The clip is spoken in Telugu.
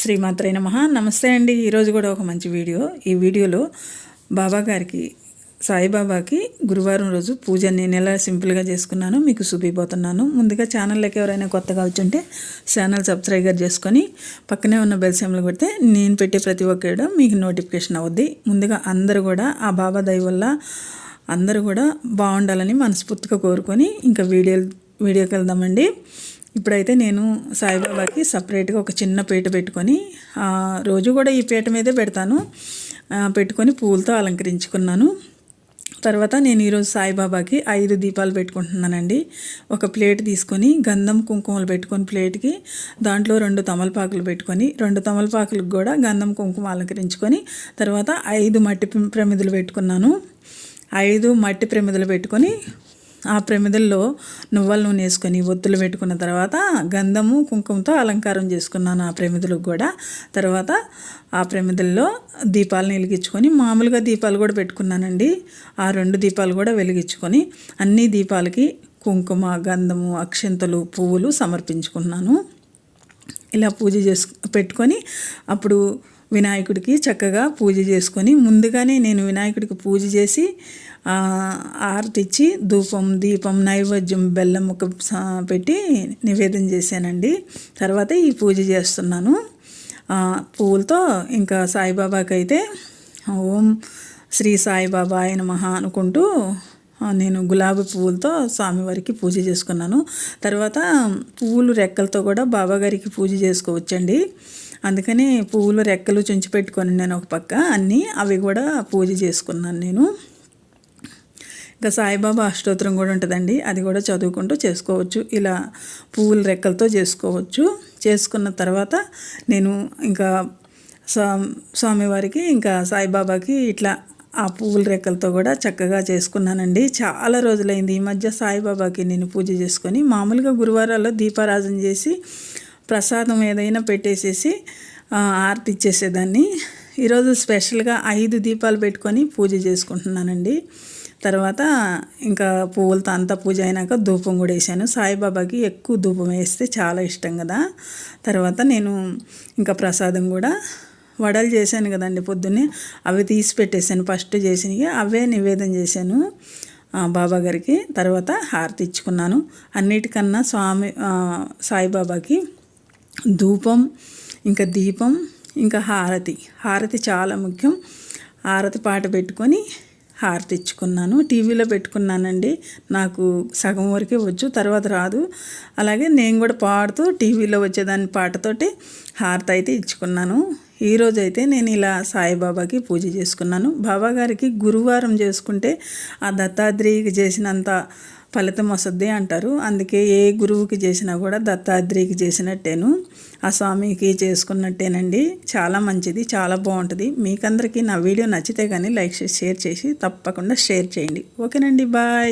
శ్రీమాత్రే నమ. నమస్తే అండి. ఈరోజు కూడా ఒక మంచి వీడియో. ఈ వీడియోలో బాబా గారికి సాయిబాబాకి గురువారం రోజు పూజ నేను ఎలా సింపుల్గా చేసుకున్నాను మీకు చూపిపోతున్నాను. ముందుగా ఛానల్లోకి ఎవరైనా కొత్తగా వచ్చుంటే ఛానల్ సబ్స్క్రైబర్ చేసుకొని పక్కనే ఉన్న బెల్ సింబల్ కొడితే నేను పెట్టే ప్రతి ఒక్కడం మీకు నోటిఫికేషన్ అవుద్ది. ముందుగా అందరూ కూడా ఆ బాబా దయ వల్ల అందరూ కూడా బాగుండాలని మనస్ఫూర్తిగా కోరుకొని ఇంకా వీడియో వీడియోకి వెళ్దామండి. ఇప్పుడైతే నేను సాయిబాబాకి సపరేట్గా ఒక చిన్న పీట పెట్టుకొని రోజు కూడా ఈ పీట మీదే పెడతాను. పెట్టుకొని పూలతో అలంకరించుకున్నాను. తర్వాత నేను ఈరోజు సాయిబాబాకి ఐదు దీపాలు పెట్టుకుంటున్నానండి. ఒక ప్లేట్ తీసుకొని గంధం కుంకుమలు పెట్టుకొని ప్లేట్కి దాంట్లో రెండు తమలపాకులు పెట్టుకొని రెండు తమలపాకులకు కూడా గంధం కుంకుమ అలంకరించుకొని తర్వాత ఐదు మట్టి ప్రమిదలు పెట్టుకున్నాను. ఐదు మట్టి ప్రమిదలు పెట్టుకొని ఆ ప్రమిదల్లో నువ్వుల నూనె వేసుకొని ఒత్తులు పెట్టుకున్న తర్వాత గంధము కుంకుమతో అలంకారం చేసుకున్నాను ఆ ప్రమిదలకు కూడా. తర్వాత ఆ ప్రమిదల్లో దీపాలను వెలిగించుకొని మామూలుగా దీపాలు కూడా పెట్టుకున్నానండి. ఆ రెండు దీపాలు కూడా వెలిగించుకొని అన్ని దీపాలకి కుంకుమ గంధము అక్షంతలు పువ్వులు సమర్పించుకున్నాను. ఇలా పూజ చేసు పెట్టుకొని అప్పుడు వినాయకుడికి చక్కగా పూజ చేసుకొని ముందుగానే నేను వినాయకుడికి పూజ చేసి ఆర్టిచ్చి ధూపం దీపం నైవేద్యం బెల్లం ఒక పెట్టి నివేదన చేశానండి. తర్వాత ఈ పూజ చేస్తున్నాను. పూలతో పువ్వులతో ఇంకా సాయిబాబాకి అయితే ఓం శ్రీ సాయిబాబా ఆయన మహా అనుకుంటూ నేను గులాబీ పువ్వులతో స్వామివారికి పూజ చేసుకున్నాను. తర్వాత పువ్వులు రెక్కలతో కూడా బాబాగారికి పూజ చేసుకోవచ్చండి. అందుకని పువ్వులు రెక్కలు చుంచి పెట్టుకొని నేను ఒక పక్క అన్నీ అవి కూడా పూజ చేసుకున్నాను నేను. ఇంకా సాయిబాబా అష్టోత్తరం కూడా ఉంటుందండి. అది కూడా చదువుకుంటూ చేసుకోవచ్చు. ఇలా పువ్వుల రెక్కలతో చేసుకోవచ్చు. చేసుకున్న తర్వాత నేను ఇంకా స్వా స్వామివారికి ఇంకా సాయిబాబాకి ఇట్లా ఆ పువ్వుల రెక్కలతో కూడా చక్కగా చేసుకున్నానండి. చాలా రోజులైంది. ఈ మధ్య సాయిబాబాకి నేను పూజ చేసుకొని మామూలుగా గురువారాల్లో దీపారాధన చేసి ప్రసాదం ఏదైనా పెట్టేసేసి ఆర్తి ఇచ్చేసేదాన్ని ఈరోజు స్పెషల్గా ఐదు దీపాలు పెట్టుకొని పూజ చేసుకుంటున్నానండి. తర్వాత ఇంకా పువ్వులతో అంతా పూజ అయినాక ధూపం కూడా వేసాను. సాయిబాబాకి ఎక్కువ ధూపం వేస్తే చాలా ఇష్టం కదా. తర్వాత నేను ఇంకా ప్రసాదం కూడా వడలు చేశాను కదండి పొద్దున్నే. అవి తీసి పెట్టేశాను. ఫస్ట్ చేసినవి అవే నివేదన చేశాను బాబా గారికి. తర్వాత హారతి ఇచ్చుకున్నాను. అన్నిటికన్నా స్వామి సాయిబాబాకి ధూపం ఇంకా దీపం ఇంకా హారతి. హారతి చాలా ముఖ్యం. హారతి పాట పెట్టుకొని హారతి ఇచ్చుకున్నాను టీవీలో పెట్టుకున్నానండి. నాకు సగం వరకే వచ్చు తర్వాత రాదు. అలాగే నేను కూడా పాడుతూ టీవీలో వచ్చేదాని పాటతోటి హారతి అయితే ఇచ్చుకున్నాను. ఈరోజు అయితే నేను ఇలా సాయిబాబాకి పూజ చేసుకున్నాను. బాబా గారికి గురువారం చేసుకుంటే ఆ దత్తాత్రేయకి చేసినంత ఫలితం వస్తుంది అంటారు. అందుకే ఏ గురువుకి చేసినా కూడా దత్తాత్రేయకి చేసినట్టేను. ఆ స్వామికి చేసుకున్నట్టేనండి. చాలా మంచిది చాలా బాగుంటుంది. మీకందరికీ నా వీడియో నచ్చితే కానీ లైక్ చేసి షేర్ చేసి తప్పకుండా షేర్ చేయండి. ఓకేనండి బాయ్.